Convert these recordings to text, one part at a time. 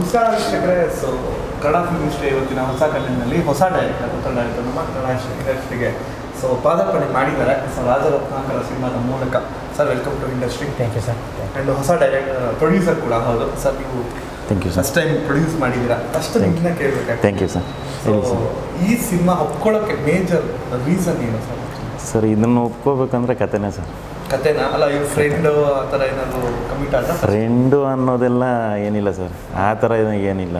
ನಮಸ್ಕಾರ ವೀಕ್ಷಕರೇ so Kannada film history ಇವತ್ತಿನ ಹೊಸ ಕಲ್ಲಿನಲ್ಲಿ ಹೊಸ ಡೈರೆಕ್ಟರ್ ಹೊಸ ಡೈರೆಕ್ಟರ್ ನಮ್ಮ ಕನ್ನಡ ಇಂಡಸ್ಟ್ರಿಗೆ ಸೊ ಪಾದಾರ್ಪಣೆ ಮಾಡಿದ್ದಾರೆ. ಸೊ ರಾಜರತ್ನಾಕರ ಸಿನಿಮಾದ ಮೂಲಕ sir welcome to industry thank you sir and ಹೊಸ ಡೈರೆಕ್ಟರ್ ಪ್ರೊಡ್ಯೂಸರ್ ಕೂಡ ಹೌದು. ಸರ್ ನೀವು thank you sir first time produce ಮಾಡಿದ್ದೀರಾ? ಫಸ್ಟ್. ನಿಮ್ಮನ್ನ ಕೇಳಬೇಕಾಗ್ತದೆ ಥ್ಯಾಂಕ್ ಯು ಸರ್ ಸೊ ಈ ಸಿನಿಮಾ ಒಪ್ಕೊಳ್ಳೋಕ್ಕೆ ಮೇಜರ್ ರೀಸನ್ ಏನು ಸರ್ ಸರ್ ಇದನ್ನು ಒಪ್ಕೋಬೇಕಂದ್ರೆ ಕತೆನೇ ಸರ್ ಕತೆನಾ? ಅಲ್ಲ ಇವ್ರ ಫ್ರೆಂಡ್ ಆ ಥರ ಏನಾದರೂ ಕಮಿಟ್ ಆದ ಫ್ರೆಂಡು ಅನ್ನೋದೆಲ್ಲ ಏನಿಲ್ಲ ಸರ್. ಆ ಥರ ಏನು- ಏನಿಲ್ಲ.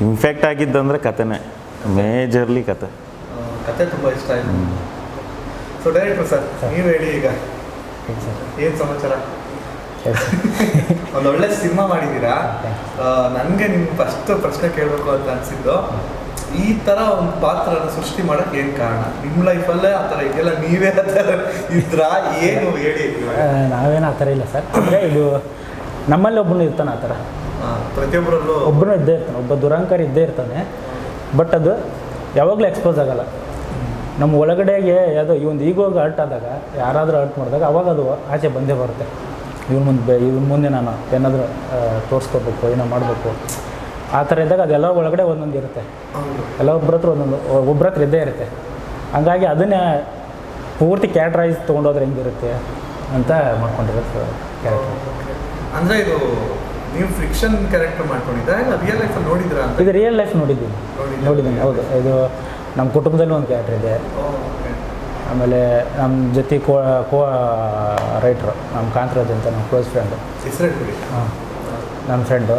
ಇನ್ಫೆಕ್ಟ್ ಆಗಿದ್ದಂದ್ರೆ ಕತೆನೇ. ಮೇಜರ್ಲಿ ಕತೆ. ಕತೆ ತುಂಬ ಇಷ್ಟ ಆಯಿತು. So director sir. ನೀವು ಹೇಳಿ ಈಗ. ಏನು ಸಮಾಚಾರ? ಒಂದೊಳ್ಳೆ ಸಿನಿಮಾ ಮಾಡಿದ್ದೀರಾ? ನನಗೆ ನಿಮ್ಮ ಫಸ್ಟ್ ಪ್ರಶ್ನೆ ಕೇಳಬೇಕು ಅಂತ ಅನಿಸಿದ್ದು. ಈ ಥರ ಒಂದು ಪಾತ್ರನ ಸೃಷ್ಟಿ ಮಾಡಕ್ಕೆ ಏನು ಕಾರಣ? ನಿಮ್ಮ ಲೈಫಲ್ಲೇ ಆ ಥರ ಇದೆಯಲ್ಲ? ನೀವೇ ಆ ಥರ ಇದ್ರ ಏನು ಹೇಳಿ? ನಾವೇನು ಆ ಥರ ಇಲ್ಲ ಸರ್. ಅಂದರೆ ಇದು ನಮ್ಮಲ್ಲಿ ಒಬ್ಬನು ಇರ್ತಾನೆ ಆ ಥರ ಪ್ರತಿಯೊಬ್ಬರಲ್ಲೂ ಒಬ್ಬನು ಇದ್ದೇ ಇರ್ತಾನೆ. ಒಬ್ಬ ದುರಂಕಾರಿ ಇದ್ದೇ ಇರ್ತಾನೆ. ಬಟ್ ಅದು ಯಾವಾಗಲೂ ಎಕ್ಸ್ಪೋಸ್ ಆಗಲ್ಲ. ನಮ್ಮ ಒಳಗಡೆಗೆ ಯಾವುದೋ ಈ ಒಂದು ಈಗೋಗಿ ಹರ್ಟ್ ಆದಾಗ ಯಾರಾದರೂ ಹರ್ಟ್ ಮಾಡಿದಾಗ ಅವಾಗ ಅದು ಆಚೆ ಬಂದೇ ಬರುತ್ತೆ. ಇವನು ಮುಂದೆ ಇವ್ರ ಮುಂದೆ ನಾನು ಏನಾದರೂ ತೋರಿಸ್ಕೋಬೇಕು ಏನೋ ಮಾಡಬೇಕು. ಆ ಥರ ಇದ್ದಾಗ ಅದೆಲ್ಲ ಒಳಗಡೆ ಒಂದೊಂದು ಇರುತ್ತೆ. ಎಲ್ಲ ಒಬ್ಬರ ಹತ್ರ ಒಂದೊಂದು ಒಬ್ಬರ ಹತ್ರ ಇದ್ದೇ ಇರುತ್ತೆ. ಹಂಗಾಗಿ ಅದನ್ನೇ ಪೂರ್ತಿ ಕ್ಯಾಟ್ರೈಸ್ ತೊಗೊಂಡೋದ್ರೆ ಹೆಂಗಿರುತ್ತೆ ಅಂತ ಮಾಡ್ಕೊಂಡಿರೋದು ಕ್ಯಾರೆಕ್ಟರ್ ಅಂದರೆ ಇದು ನೀವು ಫ್ರಿಕ್ಷನ್ ಕ್ಯಾರೆಕ್ಟರ್ ಮಾಡ್ಕೊಂಡಿದ್ದ ಇಲ್ಲ ರಿಯಲ್ ಲೈಫಲ್ಲಿ ನೋಡಿದ್ರಾ ಇದು ರಿಯಲ್ ಲೈಫ್ ನೋಡಿದ್ದೀನಿ? ನೋಡಿದ್ದೀನಿ ಹೌದು. ಇದು ನಮ್ಮ ಕುಟುಂಬದಲ್ಲಿ ಒಂದು ಕ್ಯಾರೆಕ್ಟರ್ ಇದೆ. ಆಮೇಲೆ ನಮ್ಮ ಜೊತೆ ಕೋ ಕೋ ರೈಟ್ರು ನಮ್ಮ ಕಾಂತರಾಜ್ ಅಂತ ನಮ್ಮ ಕ್ಲೋಸ್ ಫ್ರೆಂಡು ಹಾಂ ನಮ್ಮ ಫ್ರೆಂಡು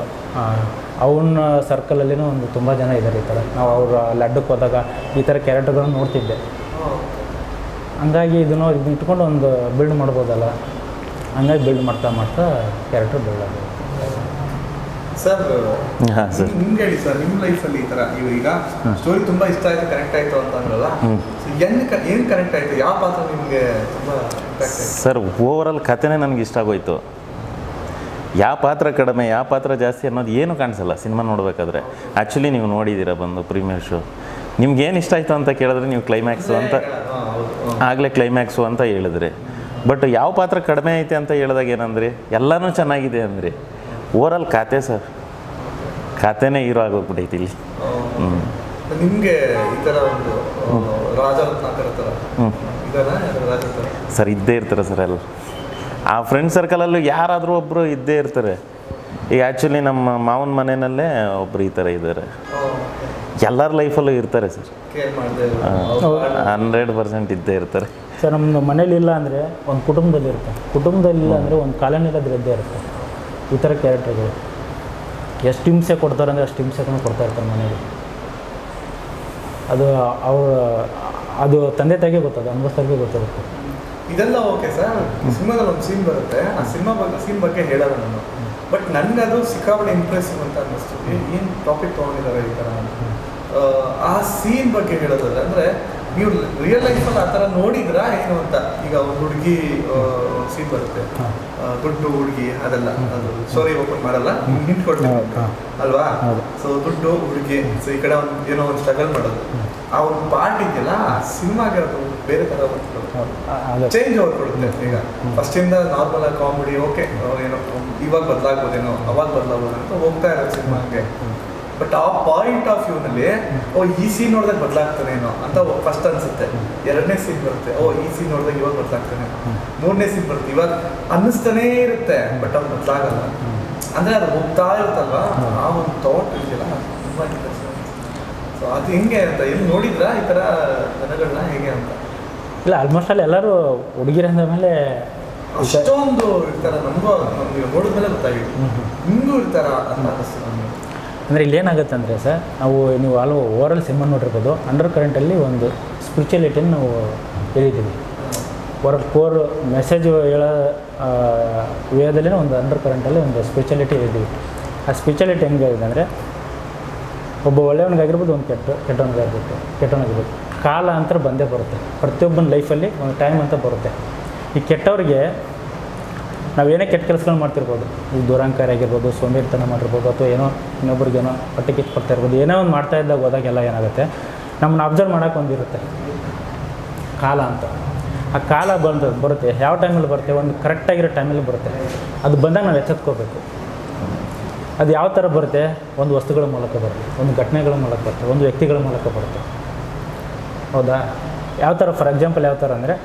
ಅವನ ಸರ್ಕಲಲ್ಲಿನೂ ಒಂದು ತುಂಬ ಜನ ಇದ್ದಾರೆ ಈ ಥರ. ನಾವು ಅವ್ರ ಲಡ್ಡಕ್ಕೆ ಹೋದಾಗ ಈ ಥರ ಕ್ಯಾರೆಕ್ಟರ್ಗಳನ್ನ ನೋಡ್ತಿದ್ದೆ. ಹಂಗಾಗಿ ಇದನ್ನು ಇದನ್ನ ಇಟ್ಕೊಂಡು ಒಂದು ಬಿಲ್ಡ್ ಮಾಡ್ಬೋದಲ್ಲ? ಹಂಗಾಗಿ ಬಿಲ್ಡ್ ಮಾಡ್ತಾ ಮಾಡ್ತಾ ಕ್ಯಾರೆಕ್ಟರ್ ಬಿಲ್ಡ್ ಆಗೋದು. ಸರ್ ಹಾಂ ಸರ್. ನಿಮ್ಗೆ ಹೇಳಿ ಸರ್ ನಿಮ್ಮ ಲೈಫಲ್ಲಿ ಈ ಥರ ಈಗ ಸ್ಟೋರಿ ತುಂಬಾ ಇಷ್ಟ ಆಯ್ತು ಕನೆಕ್ಟ್ ಆಯ್ತು ಅಂತ ಅಂದ್ರಲ್ಲ? ಏನು ಏನು ಕನೆಕ್ಟ್ ಆಯ್ತು? ಯಾವ ಪಾತ್ರ ನಿಮಗೆ ತುಂಬಾ ಸರ್ ಓವರಾಲ್ ಕತೆನೇ ನನಗೆ ಇಷ್ಟ ಆಗೋಯ್ತು. ಯಾವ ಪಾತ್ರ ಕಡಿಮೆ ಯಾವ ಪಾತ್ರ ಜಾಸ್ತಿ ಅನ್ನೋದು ಏನು ಕಾಣಿಸಲ್ಲ ಸಿನಿಮಾ ನೋಡಬೇಕಾದ್ರೆ. ಆ್ಯಕ್ಚುಲಿ ನೀವು ನೋಡಿದ್ದೀರಾ ಬಂದು ಪ್ರೀಮಿಯರ್ ಶೋ? ನಿಮ್ಗೇನು ಏನು ಇಷ್ಟ ಆಯಿತು ಅಂತ ಕೇಳಿದ್ರೆ ನೀವು ಕ್ಲೈಮ್ಯಾಕ್ಸು ಅಂತ ಆಗಲೇ ಕ್ಲೈಮ್ಯಾಕ್ಸು ಅಂತ ಹೇಳಿದ್ರಿ. ಬಟ್ ಯಾವ ಪಾತ್ರ ಕಡಿಮೆ ಐತೆ ಅಂತ ಹೇಳಿದಾಗ ಏನಂದ್ರಿ? ಎಲ್ಲನೂ ಚೆನ್ನಾಗಿದೆ ಅಂದ್ರಿ. ಓವರಾಲ್ ಖಾತೆ ಸರ್. ಖಾತೆನೇ ಹೀರೋ ಆಗೋಗ್ಬಿಟ್ಟೈತಿ ಇಲ್ಲಿ. ಹ್ಞೂ ನಿಮ್ಗೆ ಈ ತರ ಒಂದು ರಾಜರತ್ನಾಕರ ಥರ ಹ್ಞೂ ಸರ್ ಇದ್ದೇ ಇರ್ತಾರೆ ಸರ್ ಎಲ್ಲ. ಆ ಫ್ರೆಂಡ್ ಸರ್ಕಲಲ್ಲೂ ಯಾರಾದರೂ ಒಬ್ಬರು ಇದ್ದೇ ಇರ್ತಾರೆ. ಈಗ ಆ್ಯಕ್ಚುಲಿ ನಮ್ಮ ಮಾವನ ಮನೆಯಲ್ಲೇ ಒಬ್ಬರು ಈ ಥರ ಇದ್ದಾರೆ. ಎಲ್ಲರ ಲೈಫಲ್ಲೂ ಇರ್ತಾರೆ ಸರ್ ಹಂಡ್ರೆಡ್ ಪರ್ಸೆಂಟ್ ಇದ್ದೇ ಇರ್ತಾರೆ. ಸರ್ ನಮ್ಮ ಮನೇಲಿ ಇಲ್ಲ ಅಂದರೆ ಒಂದು ಕುಟುಂಬದಲ್ಲಿ ಇರುತ್ತೆ. ಕುಟುಂಬದಲ್ಲಿ ಇಲ್ಲ ಅಂದರೆ ಒಂದು ಕಾಲೋನಿಲಾದ್ರೆ ಇದ್ದೇ ಇರುತ್ತೆ. ಈ ಥರ ಕ್ಯಾರೆಕ್ಟರ್ಗಳು ಎಷ್ಟು ಹಿಂಸೆ ಕೊಡ್ತಾರೆ ಅಂದರೆ ಅಷ್ಟು ಹಿಂಸೆಗಳನ್ನು ಕೊಡ್ತಾ ಇರ್ತಾರೆ ಮನೇಲಿ. ಅದು ಅವ್ರ ಅದು ತಂದೆ ತಾಯಿಗೆ ಗೊತ್ತದು ಅನುಭವಿಸ್ತಾರಿಗೆ ಗೊತ್ತಿರುತ್ತೆ ಇದೆಲ್ಲ ಓಕೆ ಸರ್ ಸಿನಿಮಾದಲ್ಲಿ ಒಂದು ಸೀನ್ ಬರುತ್ತೆ. ಆ ಸಿನಿಮಾ ಬಗ್ಗೆ ಸೀನ್ ಬಗ್ಗೆ ಹೇಳಲ್ಲ ನಾನು. ಬಟ್ ನನಗೆ ಅದು ಸಿಕ್ಕಾಪಟ್ಟೆ ಇಂಪ್ರೆಸಿವ್ ಅಂತ ಅನ್ನಿಸ್ತು ಏನು ಟಾಪಿಕ್ ತೊಗೊಂಡಿದ್ದಾರೆ ಈ ಥರ ಆ ಸೀನ್ ಬಗ್ಗೆ ಹೇಳೋದಾದ್ರೆ, ಅಂದರೆ ನೀವು ರಿಯಲ್ ಲೈಫಲ್ಲಿ ಆ ಥರ ನೋಡಿದ್ರಾ ಏನು ಅಂತ? ಈಗ ಒಂದು ಹುಡುಗಿ ಸೀನ್ ಬರುತ್ತೆ. ದುಡ್ಡು ಹುಡುಗಿ ಅದೆಲ್ಲ. ಅದು ಸ್ಟೋರಿ ಓಪನ್ ಮಾಡಲ್ಲ. ಹಿಂಟ್ ಕೊಡ್ತೀನಿ ಅಲ್ವಾ. ಸೊ ದುಡ್ಡು ಹುಡುಗಿ ಸೊ ಈ ಕಡೆ ಒಂದು ಏನೋ ಒಂದು ಸ್ಟ್ರಗಲ್ ಮಾಡೋದು. ಆ ಒಂದು ಪಾರ್ಟ್ ಇದೆಯಲ್ಲ ಆ ಸಿನಿಮಾಗೆ ಅದು ಬೇರೆ ಥರ ಚೇಂಜ್ ಅವ್ರು ಕೊಡುತ್ತೆ ಈಗ. ಫಸ್ಟಿಂದ ನಾರ್ಮಲ್ ಆಗಿ ಕಾಮಿಡಿ ಓಕೆ ಏನೋ ಇವಾಗ ಬದಲಾಗ್ಬೋದೇನೋ ಅವಾಗ ಬದಲಾಗ್ಬೋದು ಅಂತ ಹೋಗ್ತಾ ಇರೋದು ಸಿನಿಮಾಗೆ ಬಟ್ ಆ ಪಾಯಿಂಟ್ ಆಫ್ ವ್ಯೂನಲ್ಲಿ ಓ ಈ ಸೀನ್ ನೋಡಿದಾಗ ಬದಲಾಗ್ತಾನೇನೋ ಅಂತ ಫಸ್ಟ್ ಅನ್ಸುತ್ತೆ. ಎರಡನೇ ಸೀನ್ ಬರುತ್ತೆ. ಓ ಈ ಸೀನ್ ನೋಡಿದಾಗ ಇವಾಗ ಬದಲಾಗ್ತಾನೆ ಮೂರನೇ ಸೀನ್ ಬರುತ್ತೆ. ಇವಾಗ ಅನ್ನಿಸ್ತಾನೇ ಇರುತ್ತೆ ಬಟ್ ಅವ್ನು ಬದಲಾಗಲ್ಲ. ಅಂದ್ರೆ ಅದು ಹೋಗ್ತಾ ಇರುತ್ತಲ್ವ? ಆ ಒಂದು ಥಾಟ್ ಇದೆಯಲ್ಲ ತುಂಬ ಸೊ ಅದು ಹೆಂಗೆ ಅಂತ ಎಲ್ಲಿ ನೋಡಿದ್ರಾ ಈ ಥರ ಜನಗಳನ್ನ ಹೇಗೆ ಅಂತ? ಇಲ್ಲ ಆಲ್ಮೋಸ್ಟ್ ಅಲ್ಲಿ ಎಲ್ಲರೂ ಹುಡುಗಿರಂದ ಮೇಲೆ ಅಷ್ಟೊಂದು ಇರ್ತಾರ. ನಮಗೂ ನಮ್ಗೆ ನೋಡಿದ್ಮೇಲೆ ಗೊತ್ತಾಗಿತ್ತು. ಹಿಂಗೂ ಇರ್ತಾರ ಅಂತ ಅನಿಸ್ತು ನನಗೆ ಅಂದರೆ ಇಲ್ಲಿ ಏನಾಗುತ್ತೆ ಅಂದರೆ ಸರ್, ನಾವು ನೀವು ಆಲ್ವ ಓವರಲ್ ಸಿಮ್ಮನ್ನು ನೋಡಿರ್ಬೋದು ಅಂಡರ್ ಕರೆಂಟಲ್ಲಿ ಒಂದು ಸ್ಪಿರಿಚುಲಿಟಿಯನ್ನು ನಾವು ಹೇಳಿದ್ದೀವಿ ಹೊರ ಕೋರ್ ಮೆಸೇಜ್ ಹೇಳೋ ವೇದಲ್ಲೇ ಒಂದು ಅಂಡರ್ ಕರೆಂಟಲ್ಲಿ ಒಂದು ಸ್ಪಿರಿಚುಯಾಲಿಟಿ ಹೇಳಿದ್ದೀವಿ ಆ ಸ್ಪಿರಿಚುಯಾಲಿಟಿ ಹೆಂಗೆ ಇದೆ ಅಂದರೆ, ಒಬ್ಬ ಒಳ್ಳೆಯವನಿಗಾಗಿರ್ಬೋದು, ಒಂದು ಕೆಟ್ಟ, ಕೆಟ್ಟವನಿಗಾಗಿರ್ಬೋದು, ಕೆಟ್ಟವನಾಗಿರ್ಬೋದು. ಕಾಲ ಅಂತ ಬಂದೇ ಬರುತ್ತೆ. ಪ್ರತಿಯೊಬ್ಬನ ಲೈಫಲ್ಲಿ ಒಂದು ಟೈಮ್ ಅಂತ ಬರುತ್ತೆ. ಈ ಕೆಟ್ಟವ್ರಿಗೆ ನಾವೇನೇ ಕೆಟ್ಟ ಕೆಲಸಗಳು ಮಾಡ್ತಿರ್ಬೋದು. ಈ ದುರಂಕಾರ ಆಗಿರ್ಬೋದು, ಸೋಂಬೇರಿತನ ಮಾಡಿರ್ಬೋದು, ಅಥವಾ ಏನೋ ಇನ್ನೊಬ್ರಿಗೇನೋ ಹೊಟ್ಟೆ ಕಿತ್ತು ಕೊಡ್ತಾ ಇರ್ಬೋದು, ಏನೋ ಒಂದು ಮಾಡ್ತಾ ಇದ್ದಾಗ ಹೋದಾಗೆಲ್ಲ ಏನಾಗುತ್ತೆ? ನಮ್ಮನ್ನ ಅಬ್ಸರ್ವ್ ಮಾಡೋಕೆ ಒಂದಿರುತ್ತೆ. ಕಾಲ ಅಂತ. ಆ ಕಾಲ ಬಂದು ಬರುತ್ತೆ. ಯಾವ ಟೈಮಲ್ಲಿ ಬರುತ್ತೆ? ಒಂದು ಕರೆಕ್ಟಾಗಿರೋ ಟೈಮಲ್ಲಿ ಬರುತ್ತೆ. ಅದು ಬಂದಾಗ ನಾವು ಎಚ್ಚೆತ್ಕೋಬೇಕು. ಅದು ಯಾವ ಥರ ಬರುತ್ತೆ? ಒಂದು ವಸ್ತುಗಳ ಮೂಲಕ ಬರುತ್ತೆ. ಒಂದು ಘಟನೆಗಳ ಮೂಲಕ ಬರುತ್ತೆ. ಒಂದು ವ್ಯಕ್ತಿಗಳ ಮೂಲಕ ಬರುತ್ತೆ. ಹೌದಾ? ಯಾವ ಥರ ಫಾರ್ ಎಕ್ಸಾಂಪಲ್ ಯಾವ ಥರ ಅಂದರೆ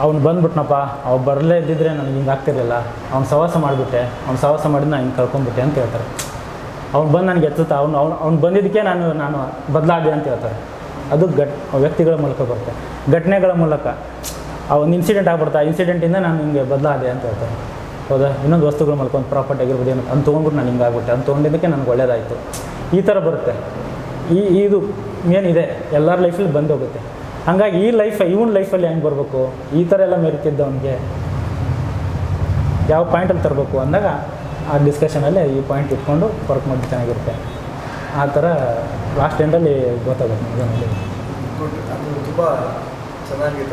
ಅವ್ನು ಬಂದ್ಬಿಟ್ನಪ್ಪ ಅವ್ನು ಬರಲೇ ಇದ್ದಿದ್ರೆ ನನಗೆ ಹಿಂಗೆ ಆಗ್ತಿರಲಿಲ್ಲ. ಅವ್ನು ಸವಾಸ ಮಾಡಿಬಿಟ್ಟೆ. ಅವ್ನು ಸವಾಸ ಮಾಡಿದ ನಾನು ಹಿಂಗೆ ಕಳ್ಕೊಂಡ್ಬಿಟ್ಟೆ ಅಂತ ಹೇಳ್ತಾರೆ. ಅವ್ನು ಬಂದು ನನಗೆ ಎತ್ತುತ್ತಾ, ಅವ್ನು ಅವ್ನು ಅವ್ನು ಬಂದಿದ್ದಕ್ಕೆ ನಾನು ನಾನು ಬದಲಾದೆ ಅಂತ ಹೇಳ್ತಾರೆ. ಅದು ಘಟ್, ವ್ಯಕ್ತಿಗಳ ಮೂಲಕ ಬರುತ್ತೆ. ಘಟನೆಗಳ ಮೂಲಕ. ಆ ಒಂದು ಇನ್ಸಿಡೆಂಟ್ ಆಗ್ಬಿಡ್ತಾ ಇನ್ಸಿಡೆಂಟಿಂದ ನಾನು ಹಿಂಗೆ ಬದಲಾದೆ ಅಂತ ಹೇಳ್ತಾರೆ. ಹೌದಾ? ಇನ್ನೊಂದು ವಸ್ತುಗಳ ಮೂಲಕ ಒಂದು ಪ್ರಾಪರ್ಟಿ ಆಗಿರ್ಬೋದು, ಏನು ಅಂತ ತೊಗೊಂಡ್ಬಿಟ್ಟು ನಾನು ಹಿಂಗೆ ಆಗ್ಬಿಟ್ಟೆ. ಅಂತ ತೊಗೊಂಡಿದ್ದಕ್ಕೆ ನನಗೆ ಒಳ್ಳೇದಾಯಿತು. ಈ ಥರ ಬರುತ್ತೆ. ಈ, ಇದು ಏನಿದೆ ಎಲ್ಲರ ಲೈಫಲ್ಲಿ ಬಂದು ಹೋಗುತ್ತೆ ಹಾಗಾಗಿ ಈ ಲೈಫ್ ಇವನ್ ಲೈಫಲ್ಲಿ ಹೆಂಗೆ ಬರಬೇಕು? ಈ ಥರ ಎಲ್ಲ ಮೆರಿತಿದ್ದವನಿಗೆ ಯಾವ ಪಾಯಿಂಟಲ್ಲಿ ತರಬೇಕು ಅಂದಾಗ ಆ ಡಿಸ್ಕಷನಲ್ಲಿ ಈ ಪಾಯಿಂಟ್ ಇಟ್ಕೊಂಡು ವರ್ಕ್ ಮಾಡಿ ಚೆನ್ನಾಗಿರುತ್ತೆ. ಆ ಥರ ಲಾಸ್ಟ್ ಎಂಡಲ್ಲಿ ಗೊತ್ತಾಗುತ್ತೆ. ತುಂಬ ಚೆನ್ನಾಗಿ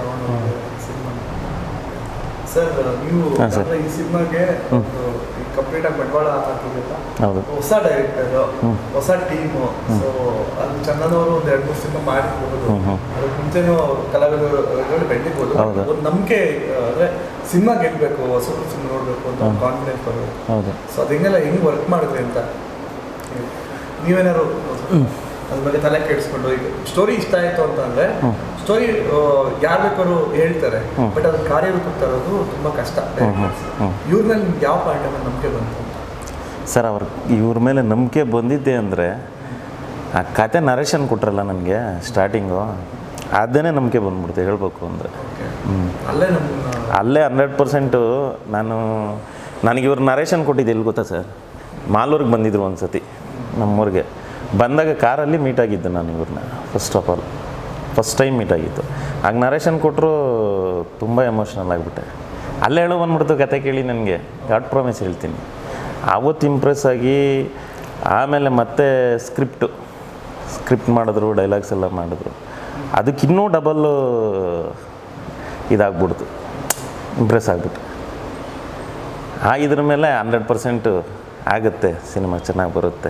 ಸರ್ ನೀವು ಹಾಂ, ಸರ್. ಈ ಸಿನಿಮಾಗೆ ಕಂಪ್ಲೀಟ್ ಆಗಿ ಬಂಡವಾಳ ಹಾಕಿದ್ರಲ್ಲ ಹೌದು ಹೊಸ ಡೈರೆಕ್ಟರ್. ಹೊಸ ಟೀಮು ಸೊ ಅದು ಅವರು ಒಂದು ಎರಡು ಮೂರು ಸಿನಿಮಾ ಮಾಡಿರ್ಬೋದು. ಅದಕ್ಕೆ ಮುಂಚೆನೂ ಕಲಾವಿದರು ಬೆಳಿಬೋದು. ಒಂದು ನಂಬಿಕೆ ಅಂದ್ರೆ ಸಿನಿಮಾ ಗೆಲ್ಬೇಕು ಹೊಸ ಸಿನಿಮಾ ನೋಡಬೇಕು ಅಂತ. ಕಾನ್ಫಿಡೆನ್ಸ್ ಬರಬೇಕು ಹೌದು ಸೊ ಅದನ್ನೆಲ್ಲ ಹೆಂಗ್ ವರ್ಕ್ ಮಾಡಿದ್ರಿ ಅಂತ ನೀವೇನಾದ್ರು ಅದ್ರ ಬಗ್ಗೆ ತಲೆ ಕೆಡಿಸ್ಕೊಂಡು ಈಗ ಸ್ಟೋರಿ ಇಷ್ಟ ಆಯ್ತು ಅಂತ ಅಂದ್ರೆ ಸ್ಟೋರಿ ಯಾರು ಬೇಕಾದ್ರು ಹೇಳ್ತಾರೆ ಬಟ್ ಅದನ್ನ ಕಾರ್ಯರೂಪಕ್ಕೆ ತರೋದು ತುಂಬಾ ಕಷ್ಟ. ಇವ್ರನ್ನ. ಇವ್ರ ಮೇಲೆ ನಿಮ್ಗೆ ಯಾವ ಪಾಯಿಂಟ್ ಅನ್ನ ನಂಬಿಕೆ ಬಂತು ಸರ್ ಅವ್ರ ಇವ್ರ ಮೇಲೆ ನಂಬಿಕೆ ಬಂದಿದ್ದೆ ಅಂದರೆ ಆ ಕತೆ ನರೇಶನ್ ಕೊಟ್ರಲ್ಲ ನನಗೆ ಸ್ಟಾರ್ಟಿಂಗು ಅದನ್ನೇ ನಂಬಿಕೆ ಬಂದ್ಬಿಡ್ತು ಹೇಳ್ಬೇಕು ಅಂದರೆ. ಅಲ್ಲೇ ಅಲ್ಲೇ ಹಂಡ್ರೆಡ್ ಪರ್ಸೆಂಟು ನಾನು ನನಗೆ ಇವ್ರು ನರೇಶನ್ ಕೊಟ್ಟಿದ್ದೆ ಎಲ್ಲಿ ಗೊತ್ತಾ ಸರ್? ಮಾಲೂರಿಗೆ ಬಂದಿದ್ರು ಒಂದು ಸತಿ ನಮ್ಮೂರಿಗೆ. ಬಂದಾಗ ಕಾರಲ್ಲಿ ಮೀಟ್ ಆಗಿದ್ದು ನಾನು ಇವ್ರನ್ನ first of all first time meet ಆಗಿತ್ತು ಆಗ ನರೇಶನ್ ಕೊಟ್ಟರು ತುಂಬ ಎಮೋಷನಲ್ ಆಗಿಬಿಟ್ಟೆ. ಅಲ್ಲೇ ಹೇಳೋ ಬಂದ್ಬಿಡ್ತು ಕತೆ ಕೇಳಿ ನನಗೆ. ಗಾಡ್ ಪ್ರಾಮಿಸ್ ಹೇಳ್ತೀನಿ. ಅವತ್ತು ಇಂಪ್ರೆಸ್ ಆಗಿ ಆಮೇಲೆ ಮತ್ತೆ ಸ್ಕ್ರಿಪ್ಟು ಸ್ಕ್ರಿಪ್ಟ್ ಮಾಡಿದ್ರು ಡೈಲಾಗ್ಸ್ ಎಲ್ಲ ಮಾಡಿದ್ರು. ಅದಕ್ಕಿನ್ನೂ ಡಬಲ್ಲು ಇದಾಗ್ಬಿಡ್ತು. ಇಂಪ್ರೆಸ್ ಆಗ್ಬಿಟ್ಟು ಆ ಇದ್ರ ಮೇಲೆ ಹಂಡ್ರೆಡ್ ಪರ್ಸೆಂಟು ಆಗುತ್ತೆ ಸಿನಿಮಾ ಚೆನ್ನಾಗಿ ಬರುತ್ತೆ.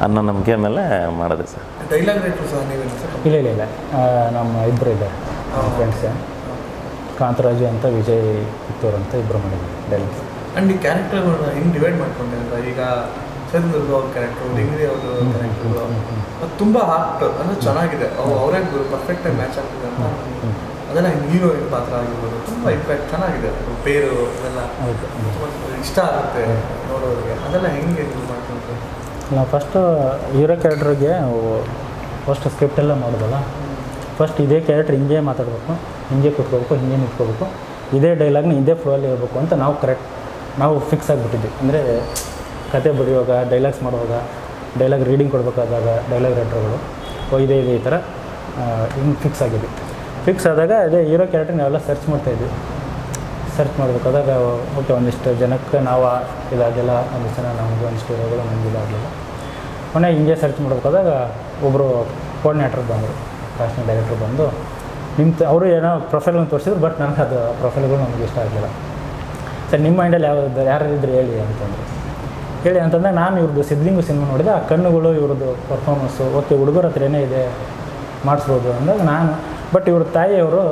ಅನ್ನೋ ನಂಬಿಕೆ ಮೇಲೆ ಮಾಡಿದೆ ಸರ್. ಡೈಲಾಗ್ ರೈಟರ್ ಸಹ ನೀವೇನು ಸರ್? ಇಲ್ಲ ಇಲ್ಲ ಇಲ್ಲ. ಆ, ನಮ್ಮ ಇಬ್ಬರು ಇದೆ ನಮ್ಮ ಫ್ರೆಂಡ್ಸ್ ಕಾಂತರಾಜು ಅಂತ ವಿಜಯ್ ಕಿತ್ತೂರ್ ಅಂತ ಇಬ್ಬರು ಮಾಡಿದ್ದಾರೆ ಡೈಲಾಗ್ಸ್ ಅಂಡ್ ಈ ಕ್ಯಾರೆಕ್ಟರ್ಗಳನ್ನ ಹೆಂಗ್ ಡಿವೈಡ್ ಮಾಡ್ಕೊಂಡೆ ಅಂತ? ಈಗ ಚಂದ್ರದುರ್ಗ ಅವ್ರ ಕ್ಯಾರೆಕ್ಟರ್ ಡಿಗ್ರಿ ಅವ್ರ ಕ್ಯಾರೆಕ್ಟರ್ ಅದು ತುಂಬ ಹಾರ್ಟ್ ಅಂದ್ರೆ ಚೆನ್ನಾಗಿದೆ. ಅವು ಅವರೇ ಪರ್ಫೆಕ್ಟ್ ಆಗಿ ಮ್ಯಾಚ್ ಆಗ್ತಿದೆ ಅಂತ ಅದೆಲ್ಲ ಹೀರೋಯಿನ್ ಪಾತ್ರ ಆಗಿರ್ಬೋದು. ತುಂಬ ಇಂಪ್ಯಾಕ್ಟ್ ಚೆನ್ನಾಗಿದೆ. ಅದು ಪೇರು ಅದೆಲ್ಲ ಹೌದು ತುಂಬ ಇಷ್ಟ ಆಗುತ್ತೆ ನೋಡೋರಿಗೆ. ಅದೆಲ್ಲ ಹೆಂಗೆ ಇದು ಮಾಡ್ಕೊಂಡ್ರೆ ನಾವು ಫಸ್ಟು ಹೀರೋ ಕ್ಯಾರೆಕ್ಟ್ರಿಗೆ ಫಸ್ಟ್ ಸ್ಕ್ರಿಪ್ಟ್ ಎಲ್ಲ ಮಾಡೋದಲ್ಲ? ಫಸ್ಟ್ ಇದೇ ಕ್ಯಾರೆಕ್ಟ್ರ್ ಹಿಂಗೆ ಮಾತಾಡಬೇಕು, ಹಿಂಗೆ ಕುತ್ಕೋಬೇಕು, ಹಿಂಗೆ ನಿಂತ್ಕೋಬೇಕು, ಇದೇ ಡೈಲಾಗ್ನ ಇದೇ ಫ್ಲೋಲ್ಲಿ ಇರಬೇಕು ಅಂತ ನಾವು ಕರೆಕ್ಟ್ ನಾವು ಫಿಕ್ಸ್ ಆಗಿಬಿಟ್ಟಿದ್ವಿ. ಅಂದರೆ ಕತೆ ಬರೆಯುವಾಗ ಡೈಲಾಗ್ಸ್ ಮಾಡುವಾಗ ಡೈಲಾಗ್ ರೀಡಿಂಗ್ ಕೊಡಬೇಕಾದಾಗ ಡೈಲಾಗ್ ರೈಟ್ರ್ಗಳು ಓ, ಇದೇ, ಇದೆ ಈ ಥರ ಹಿಂಗೆ ಫಿಕ್ಸ್ ಆಗಿದ್ವಿ. ಫಿಕ್ಸ್ ಆದಾಗ ಅದೇ ಹೀರೋ ಕ್ಯಾರೆಕ್ಟರ್ ನಾವೆಲ್ಲ ಸರ್ಚ್ ಮಾಡ್ತಾಯಿದ್ವಿ ಸರ್ಚ್ ಮಾಡಬೇಕಾದಾಗ ಓಕೆ ಒಂದಿಷ್ಟು ಜನಕ್ಕೆ ನಾವು ಇದಾಗಿಲ್ಲ, ಒಂದಿಷ್ಟು ಜನ ನಮಗೆ ಒಂದಿಷ್ಟು ಇರೋಗಳು ನಮ್ಗೆ ಇದಾಗಲಿಲ್ಲ ಮೊನ್ನೆ ಹಿಂಗೆ ಸರ್ಚ್ ಮಾಡ್ಬೇಕಾದಾಗ ಒಬ್ಬರು ಕೋಆರ್ಡಿನೇಟ್ರ್ ಬಂದರು ಕಾಸ್ಟಿಂಗ್ ಡೈರೆಕ್ಟ್ರ್ ಬಂದು. ನಿಮ್ಮ ಅವರು ಏನೋ ಪ್ರೊಫೈಲ್ಗಳನ್ನು ತೋರಿಸಿದ್ರು ಬಟ್ ನನಗೆ ಅದು ಪ್ರೊಫೈಲ್ಗಳು ನಮಗೆ ಇಷ್ಟ ಆಗಲಿಲ್ಲ. ಸರ್, ನಿಮ್ಮ ಮೈಂಡಲ್ಲಿ ಯಾವ್ದು ಯಾರಿದ್ರು ಹೇಳಿ ಅಂತಂದರು. ಹೇಳಿ ಅಂತಂದರೆ ನಾನು ಇವ್ರದ್ದು ಸಿದ್ಲಿಂಗು ಸಿನಿಮಾ ನೋಡಿದೆ, ಆ ಕಣ್ಣುಗಳು ಇವ್ರದ್ದು ಪರ್ಫಾರ್ಮೆನ್ಸು ಓಕೆ, ಹುಡುಗರ ಹತ್ರ ಏನೇ ಇದೆ, ಮಾಡಿಸ್ಬೋದು ಅಂದಾಗ ನಾನು ಬಟ್ ಇವ್ರ ತಾಯಿಯವರು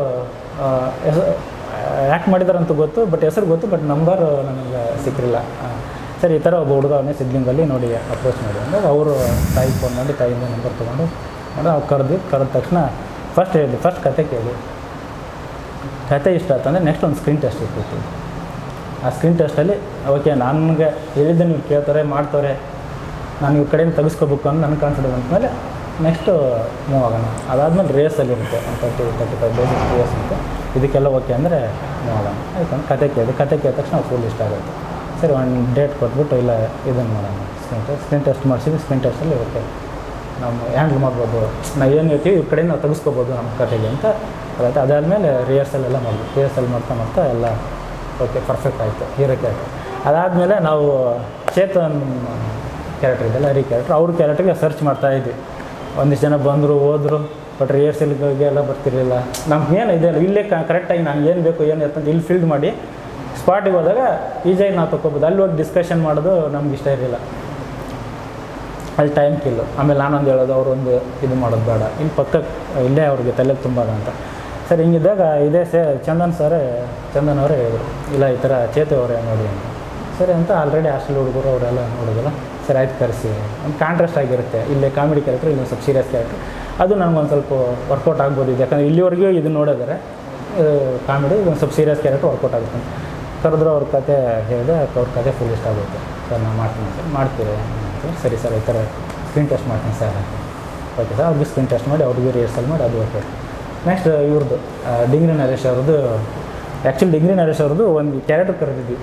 ಆ್ಯಕ್ಟ್ ಮಾಡಿದಾರಂತ ಗೊತ್ತು ಬಟ್ ಹೆಸರು ಗೊತ್ತು ಬಟ್ ನಂಬರ್ ನನಗೆ ಸಿಕ್ಕಿರಲಿಲ್ಲ ಸರಿ, ಈ ಥರ ಒಬ್ಬ ಹುಡುಗ ಅವನೇ ಸಿದ್ಲಿಂಗಲ್ಲಿ ನೋಡಿ ಅಪ್ರೋಚ್ ಮಾಡಿ. ಅಂದರೆ ಅವರು ತಾಯಿ ಫೋನ್ ಮಾಡಿ, ತಾಯಿಯಿಂದ ನಂಬರ್ ತೊಗೊಂಡು, ಅಂದರೆ ಅವ್ರು ಕರೆದು, ಕರೆದ ತಕ್ಷಣ ಫಸ್ಟ್ ಹೇಳಿದ್ವಿ ಫಸ್ಟ್ ಕತೆ ಕೇಳಿ. ಕತೆ ಇಷ್ಟ ಆಯ್ತಂದರೆ ನೆಕ್ಸ್ಟ್ ಒಂದು ಸ್ಕ್ರೀನ್ ಟೆಸ್ಟ್ ಇರ್ತಿತ್ತು ಆ ಸ್ಕ್ರೀನ್ ಟೆಸ್ಟಲ್ಲಿ ಓಕೆ ನನಗೆ ಹೇಳಿದ್ದೆ ನೀವು ಕೇಳ್ತಾರೆ, ಮಾಡ್ತಾರೆ, ನಾನು ಇವ್ರ ಕಡೆಯಿಂದ ತೆಗೆಸ್ಕೋಬೇಕು ಅಂತ ನನಗೆ ಕಾನ್ಫಿಡೆನ್ಸ್ ಅಂದಮೇಲೆ ನೆಕ್ಸ್ಟು ಮೂವ್ ಆಗೋಣ. ಅದಾದಮೇಲೆ ರೇಸಲ್ಲಿ ಇರುತ್ತೆ. ಒಂದು thirty thirty five days race ಇರುತ್ತೆ. ಇದಕ್ಕೆಲ್ಲ ಓಕೆ ಅಂದರೆ ಮೂವ್ ಆಗೋಣ. ಆಯ್ತು? ಕತೆ ಕೇಳಿದೆ ಕತೆ ಕೇಳಿದ ತಕ್ಷಣ ಫುಲ್ ಇಷ್ಟ ಆಗುತ್ತೆ. ಸರಿ, ಒಂದು ಡೇಟ್ ಕೊಟ್ಬಿಟ್ಟು ಇಲ್ಲ, ಇದನ್ನು ಮಾಡೋಣ. ಸ್ಕ್ರೀನ್ ಟೆಸ್ಟ್ ಸ್ಕ್ರೀನ್ ಟೆಸ್ಟ್ ಮಾಡಿಸಿದ್ವಿ ಸ್ಕ್ರೀನ್ ಟೆಸ್ಟಲ್ಲಿ ಓಕೆ ನಾವು ಹ್ಯಾಂಡ್ಲ್ ಮಾಡ್ಬೋದು. ನಾವು ಏನು ಹೇಳ್ತೀವಿ, ಈ ಕಡೆಯಿಂದ ನಾವು ತೆಗೆಸ್ಕೋಬೋದು ನಮ್ಮ ಕತೆಗೆ ಅಂತ ಅದಾಯ್ತು ಅದಾದಮೇಲೆ ರಿಹರ್ಸಲ್ ಎಲ್ಲ ಮಾಡಿದ್ವಿ ರಿಹರ್ಸಲ್ ಮಾಡ್ತಾ ಮಾಡ್ತಾ ಎಲ್ಲ ಓಕೆ ಪರ್ಫೆಕ್ಟ್ ಆಯಿತು. ಹೀರೋ ಕ್ಯಾರೆಕ್ಟರ್ ಅದಾದಮೇಲೆ ನಾವು ಚೇತನ್ ಕ್ಯಾರೆಕ್ಟರ್ ಇದೆಲ್ಲ ಹರಿ ಕ್ಯಾರೆಕ್ಟರ್ ಅವ್ರ ಕ್ಯಾರೆಕ್ಟರ್ಗೆ ಸರ್ಚ್ ಮಾಡ್ತಾ ಇದ್ವಿ. ಒಂದಿಷ್ಟು ಜನ ಬಂದರು, ಹೋದರು ಬಟ್ ರಿಹರ್ಸಲ್ಗೆ ಎಲ್ಲ ಬರ್ತಿರಲಿಲ್ಲ. ನಮ್ಗೆ ಏನು ಇದೆ ಇಲ್ಲೇ ಕರೆಕ್ಟಾಗಿ ನಾನು ಏನು ಬೇಕು, ಏನು ಅಂತ ಇಲ್ಲಿ ಫೀಲ್ಡ್ ಮಾಡಿ ಸ್ಪಾಟಿಗೆ ಹೋದಾಗ ಈಜಾಗಿ ನಾವು ತೊಗೋಬೋದು ಅಲ್ಲಿ ಹೋಗಿ ಡಿಸ್ಕಷನ್ ಮಾಡೋದು ನಮ್ಗೆ ಇಷ್ಟ ಇರಲಿಲ್ಲ. ಅಲ್ಲಿ ಟೈಮ್ ಕಿಲ್ಲು ಆಮೇಲೆ ನಾನೊಂದು ಹೇಳೋದು, ಅವರೊಂದು ಇದು ಮಾಡೋದು ಬೇಡ. ಇಲ್ಲಿ ಪಕ್ಕಕ್ಕೆ ಇಲ್ಲೇ ಅವ್ರಿಗೆ ತಲೆ ತುಂಬೋದು ಅಂತ. ಸರ್, ಹಿಂಗಿದ್ದಾಗ ಇದೇ ಸೇ ಚಂದನ್ ಸರೇ ಚಂದನ್ ಅವರೇ ಹೇಳಿದರು. ಇಲ್ಲ, ಈ ಥರ ಅವರೇ ನೋಡಿ ಸರಿ ಅಂತ ಆಲ್ರೆಡಿ ಹಾಸ್ಟೆಲ್ ಹುಡುಗರು ಅವರೆಲ್ಲ ನೋಡೋದಲ್ಲ. ಸರಿ ಆಯ್ತು ಕರೆಸಿ. ಒಂದು ಕಾಂಟ್ರಾಸ್ಟ್ ಆಗಿರುತ್ತೆ. ಇಲ್ಲೇ ಕಾಮಿಡಿ ಕ್ಯಾರೆಕ್ಟರ್ ಇಲ್ಲೊಂದು ಸ್ವಲ್ಪ ಸೀರಿಯಸ್ ಕ್ಯಾರೆಕ್ಟರ್ ಅದು ನನಗೊಂದು ಸ್ವಲ್ಪ ವರ್ಕೌಟ್ ಆಗ್ಬೋದು ಇದು ಯಾಕಂದರೆ ಇಲ್ಲಿವರೆಗೂ ಇದು ನೋಡಿದರೆ. ಕಾಮಿಡಿ ಒಂದು ಸ್ವಲ್ಪ ಸೀರಿಯಸ್ ಕ್ಯಾರೆಕ್ಟರ್ ವರ್ಕೌಟ್ ಆಗುತ್ತೆ. ಕರೆದ್ರೆ ಅವ್ರ ಕತೆ ಹೇಳಿದೆ ಅವ್ರ ಕತೆ ಫುಲ್ ಇಷ್ಟ ಆಗುತ್ತೆ ಸರ್, ನಾನು ಮಾಡ್ತೀನಿ ಸರ್. ಮಾಡ್ತೀವಿ ಸರ್, ಸರಿ ಸರ್ ಈ ಥರ ಸ್ಕ್ರೀನ್ ಟೆಸ್ಟ್ ಮಾಡ್ತೀನಿ ಸರ್. ಓಕೆ ಸರ್, ಅವ್ರಿಗೆ ಸ್ಕ್ರೀನ್ ಟೆಸ್ಟ್ ಮಾಡಿ, ಅವ್ರಿಗೆ ರಿಹರ್ಸಲ್ ಮಾಡಿ, ಅದು ಓಕೆ ನೆಕ್ಸ್ಟ್ ಇವ್ರದ್ದು ಡಿಂಗ್ರಿ ನರೇಶ್ ಅವ್ರದ್ದು. ಆ್ಯಕ್ಚುಲಿ ಡಿಂಗ್ರಿ ನರೇಶ್ ಅವ್ರದ್ದು ಒಂದು ಕ್ಯಾರೆಕ್ಟರ್ ಕರೆದಿದ್ವಿ.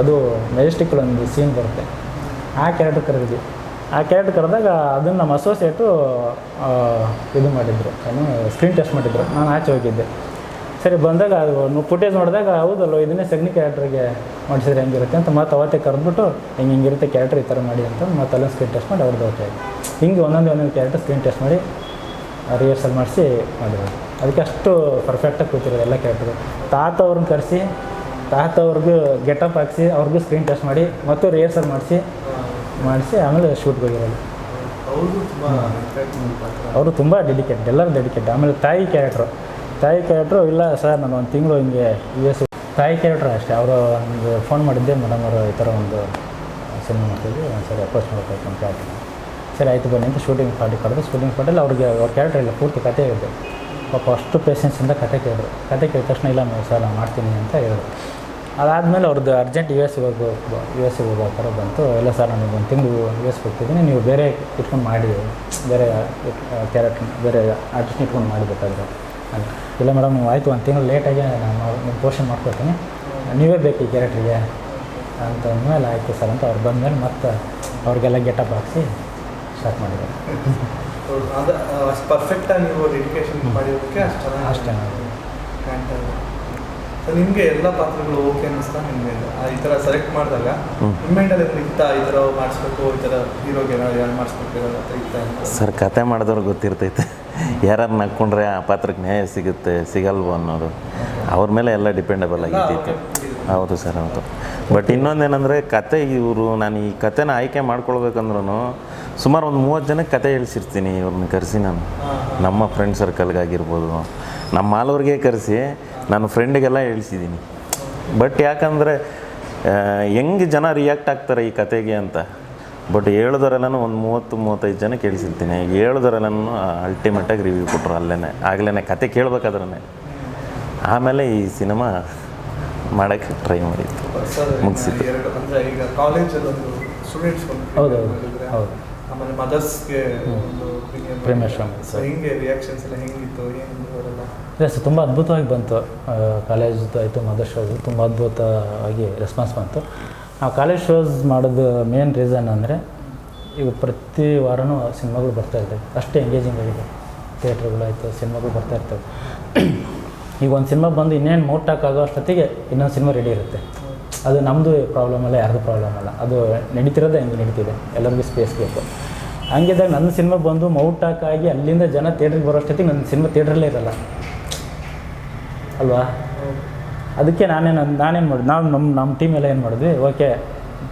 ಅದು ಮೆಜೆಸ್ಟಿಕ್ ಒಂದು ಸೀನ್ ಬರುತ್ತೆ. ಆ ಕ್ಯಾರೆಕ್ಟರ್ ಕರೆದಿದ್ವಿ. ಆ ಕ್ಯಾರೆಕ್ಟರ್ ಕರೆದಾಗ ಅದನ್ನು ನಮ್ಮ ಅಸೋಸಿಯೇಟು ಇದು ಮಾಡಿದ್ರು. ಏನು ಸ್ಕ್ರೀನ್ ಟೆಸ್ಟ್ ಮಾಡಿದ್ರು. ನಾನು ಆಚೆ ಹೋಗಿದ್ದೆ. ಸರಿ, ಬಂದಾಗ ಅದು ಫುಟೇಜ್ ನೋಡಿದಾಗ, ಹೌದಲ್ಲ, ಇದನ್ನೇ ಸಗ್ನಿ ಕ್ಯಾರೆಕ್ಟರ್ಗೆ ಮಾಡಿಸಿದ್ರೆ ಹೆಂಗಿರುತ್ತೆ ಅಂತ ಮತ್ತೆ ಅವತ್ತೇ ಕರೆದ್ಬಿಟ್ಟು, ಹಿಂಗೆ ಹಿಂಗಿರುತ್ತೆ ಕ್ಯಾರೆಕ್ಟರ್ ಈ ಥರ ಮಾಡಿ ಅಂತ ಮತ್ತೆ ಅಲ್ಲೊಂದು ಸ್ಕ್ರೀನ್ ಟೆಸ್ಟ್ ಮಾಡಿ ಅವ್ರದ್ದು ಓಕೆ ಆಯಿತು. ಹಿಂಗೆ ಒಂದೊಂದು ಒಂದೊಂದು ಕ್ಯಾರೆಕ್ಟರ್ ಸ್ಕ್ರೀನ್ ಟೆಸ್ಟ್ ಮಾಡಿ ರಿಹರ್ಸಲ್ ಮಾಡಿಸಿ ಮಾಡಿರೋದು ಅದಕ್ಕೆ ಅಷ್ಟು ಪರ್ಫೆಕ್ಟಾಗಿ ಕೂತಿರೋದು ಎಲ್ಲ ಕ್ಯಾರೆಕ್ಟರ್ ತಾತ ಅವ್ರನ್ನ ಕರೆಸಿ, ತಾತ ಅವ್ರಿಗೂ ಗೆಟಪ್ ಹಾಕಿಸಿ, ಅವ್ರಿಗೂ ಸ್ಕ್ರೀನ್ ಟೆಸ್ಟ್ ಮಾಡಿ, ಮತ್ತು ರಿಹರ್ಸಲ್ ಮಾಡಿಸಿ ಮಾಡಿಸಿ ಆಮೇಲೆ ಶೂಟ್ಗೆ ಹೋಗಿರೋದು. ಅವರು ತುಂಬ ಡೆಡಿಕೇಟ್ ಎಲ್ಲರೂ ಡೆಡಿಕೇಟ್ ಆಮೇಲೆ ತಾಯಿ ಕ್ಯಾರೆಕ್ಟ್ರು ತಾಯಿ ಕ್ಯಾರೆಕ್ಟ್ರು ಇಲ್ಲ ಸರ್ ನಾನು ಒಂದು ತಿಂಗಳು ಹಿಂಗೆ ಯು ಎಸ್ ತಾಯಿ ಕ್ಯಾರೆಕ್ಟ್ರು ಅಷ್ಟೇ. ಅವರು ನನಗೆ ಫೋನ್ ಮಾಡಿದ್ದೆ ಮೇಡಮ್ ಅವರು ಈ ಥರ ಒಂದು ಸಿನಿಮಾ ಮಾಡ್ತಿದ್ವಿ ಸರಿ ಅಪ್ರೋಚ್ ಮಾಡಬೇಕು ಅಂತ ಕ್ಯಾರೆಕ್ಟರ್ ಸರಿ ಆಯಿತು ಬನ್ನಿ ಅಂತ ಶೂಟಿಂಗ್ ಪಾರ್ಟಿ ಕರೆದು ಶೂಟಿಂಗ್ ಪಾರ್ಟಿಯಲ್ಲಿ ಅವ್ರಿಗೆ ಅವ್ರ ಕ್ಯಾರೆಕ್ಟರ್ ಇಲ್ಲ ಪೂರ್ತಿ ಕತೆ ಹೇಳಿದೆ ಪಾಪ ಅಷ್ಟು ಪೇಷನ್ಸಿಂದ ಕತೆ ಕೇಳಿದ್ರು. ಕತೆ ಕೇಳಿದ ತಕ್ಷಣ ಇಲ್ಲ ಸರ್ ನಾನು ಮಾಡ್ತೀನಿ ಅಂತ ಹೇಳಿದ್ರು. ಅದಾದಮೇಲೆ ಅವ್ರದ್ದು ಅರ್ಜೆಂಟ್ ಯು ಎಸ್ ಹೋಗ್ಬೇಕು ಯು ಎಸ್ ಹೋಗೋ ಥರ ಬಂತು. ಎಲ್ಲ ಸರ್ ನನಗೆ ಒಂದು ತಿಂಗಳು ಯು ಎಸ್ ಹೋಗ್ತಿದ್ದೀನಿ. ನೀವು ಬೇರೆ ಇಟ್ಕೊಂಡು ಮಾಡಿ. ಬೇರೆ ಕ್ಯಾರೆಕ್ಟ್ ಬೇರೆ ಆರ್ಟಿಸ್ಟ್ ಇಟ್ಕೊಂಡು ಮಾಡಬೇಕಾದ್ರೆ ಅಂತ ಇಲ್ಲ ಮೇಡಮ್ ನೀವು ಆಯಿತು ಒಂದು ತಿಂಗಳು ಲೇಟಾಗಿ ನಾನು ನಿಮ್ಮ ಪೋಷನ್ ಮಾಡ್ಕೊತೀನಿ ನೀವೇ ಬೇಕು ಈ ಕ್ಯಾರೆಕ್ಟ್ರಿಗೆ ಅಂತ ಅಂದಮೇಲೆ ಆಯಿತು ಸರ್ ಅಂತ ಅವ್ರು ಬಂದಮೇಲೆ ಮತ್ತೆ ಅವ್ರಿಗೆಲ್ಲ ಗೆಟಪ್ ಹಾಕಿಸಿ ಸ್ಟಾರ್ಟ್ ಮಾಡಿದ್ದಾರೆ. ಪರ್ಫೆಕ್ಟಾಗಿ ನೀವು ಡೆಡಿಕೇಶನ್ ಮಾಡಿರೋದಕ್ಕೆ ಅಷ್ಟು ಅಷ್ಟೇ. ನಿಮಗೆ ಎಲ್ಲ ಪಾತ್ರಗಳು ಓಕೆ ಅನ್ನಿಸ್ತಾ ನಿಮಗೆ? ಈ ಥರ ಸೆಲೆಕ್ಟ್ ಮಾಡಿದಾಗ ಹ್ಮ್. ನಿಮ್ಮ ಮೈಂಡಲ್ಲಿ ಇತ್ತ? ಈ ಥರ ಮಾಡಿಸ್ಬೇಕು ಈ ಥರ ಹೀರೋಗೆ ಯಾರು ಮಾಡಿಸ್ಬೇಕು ಅಂತ ಇತ್ತ ಸರ್ ಕತೆ ಮಾಡಿದವ್ರಿಗೆ ಗೊತ್ತಿರ್ತೈತೆ. ಯಾರು ನಕ್ಕೊಂಡ್ರೆ ಆ ಪಾತ್ರಕ್ಕೆ ನ್ಯಾಯ ಸಿಗುತ್ತೆ ಸಿಗಲ್ವೋ ಅನ್ನೋದು. ಅವ್ರ ಮೇಲೆ ಎಲ್ಲ ಡಿಪೆಂಡಬಲ್ ಆಗಿರ್ತೈತೆ. ಆಗಿದ್ದೈತೆ ಹೌದು ಸರ್ ಹೌದು. ಬಟ್ ಇನ್ನೊಂದೇನೆಂದರೆ ಕತೆ ಇವರು ನಾನು ಈ ಕತೆನ ಆಯ್ಕೆ ಮಾಡ್ಕೊಳ್ಬೇಕಂದ್ರೂ ಸುಮಾರು ಒಂದು ಮೂವತ್ತು ಜನಕ್ಕೆ ಕತೆ ಹೇಳಿಸಿರ್ತೀನಿ ಇವ್ರನ್ನ ಕರೆಸಿ ನಾನು. ನಮ್ಮ ಫ್ರೆಂಡ್ ಸರ್ಕಲ್ಗಾಗಿರ್ಬೋದು ನಮ್ಮ ಮಾಲವ್ರಿಗೆ ಕರೆಸಿ ನಾನು ಫ್ರೆಂಡಿಗೆಲ್ಲ ಹೇಳ್ಸಿದ್ದೀನಿ ಬಟ್ ಯಾಕಂದರೆ ಹೆಂಗೆ ಜನ ರಿಯಾಕ್ಟ್ ಆಗ್ತಾರೆ ಈ ಕತೆಗೆ ಅಂತ? ಬಟ್ ಹೇಳಿದವರೆಲ್ಲನೂ ಒಂದು ಮೂವತ್ತು ಮೂವತ್ತೈದು ಜನ ಕೇಳಿಸಿರ್ತೀನಿ. ಹೇಳಿದವರೆಲ್ಲನೂ ಅಲ್ಟಿಮೇಟಾಗಿ ರಿವ್ಯೂ ಕೊಟ್ಟರು ಅಲ್ಲೇ ಆಗಲೇ ಕತೆ ಕೇಳ್ಬೇಕಾದ್ರೆ ಆಮೇಲೆ ಈ ಸಿನಿಮಾ ಮಾಡೋಕ್ಕೆ ಟ್ರೈ ಮಾಡಿತ್ತು ಮುಗಿಸಿತ್ತು ಹೌದು, ಹೌದು. ಆಮೇಲೆ ಮದರ್ಸ್ಗೆ ಒಂದು premiere Premiere ಸೊ ಹಿಂಗೆ ರಿಯಾಕ್ಷನ್ಸ್ ಎಲ್ಲ ಹೆಂಗಿತ್ತು? ಏನು ಅವರೆಲ್ಲ ಇಲ್ಲ ಸರ್ ತುಂಬ ಅದ್ಭುತವಾಗಿ ಬಂತು. ಕಾಲೇಜ್ದು ಆಯಿತು ಮದರ್ ಶೋಸ್ ತುಂಬ ಅದ್ಭುತವಾಗಿ ರೆಸ್ಪಾನ್ಸ್ ಬಂತು. ಆ ಕಾಲೇಜ್ ಶೋಸ್ ಮಾಡೋದು ಮೇನ್ ರೀಸನ್ ಅಂದರೆ ಈಗ ಪ್ರತಿ ವಾರನೂ ಸಿನಿಮಾಗಳು ಬರ್ತಾ ಇರ್ತವೆ. ಅಷ್ಟೇ ಎಂಗೇಜಿಂಗ್ ಆಗಿದೆ. ಥಿಯೇಟ್ರ್ಗಳಾಯಿತು ಸಿನಿಮಾಗಳು ಬರ್ತಾ ಇರ್ತವೆ. ಈಗ ಒಂದು ಸಿನಿಮಾ ಬಂದು ಇನ್ನೇನು ಮೋಟಾಕ್ ಆಗೋ ಅಷ್ಟೊತ್ತಿಗೆ ಇನ್ನೊಂದು ಸಿನಿಮಾ ರೆಡಿ ಇರುತ್ತೆ. ಅದು ನಮ್ಮದು ಪ್ರಾಬ್ಲಮ್ ಅಲ್ಲ ಯಾರ್ದು ಪ್ರಾಬ್ಲಮ್ ಅಲ್ಲ. ಅದು ನಡೀತಿರೋದೇ ಹೆಂಗೆ ನಡೀತಿದೆ. ಎಲ್ಲರಿಗೂ ಸ್ಪೇಸ್ ಬೇಕು. ಹಂಗಿದ್ದಾಗ ನನ್ನ ಸಿನಿಮಾ ಬಂದು ಮೌಟ್ ಹಾಕಾಗಿ ಅಲ್ಲಿಂದ ಜನ ಥಿಯೇಟ್ರಿಗೆ ಬರೋಷ್ಟೊತ್ತಿಗೆ ನನ್ನ ಸಿನಿಮಾ ಥಿಯೇಟ್ರಲ್ಲೇ ಇರಲ್ಲ. ಅಲ್ವಾ? ಅದಕ್ಕೆ ನಾನೇನು ನಾನೇನು ಮಾಡಿದೆ? ನಾವು ನಮ್ಮ ನಮ್ಮ ಟೀಮ್ ಎಲ್ಲ ಏನು ಮಾಡಿದ್ವಿ? ಓಕೆ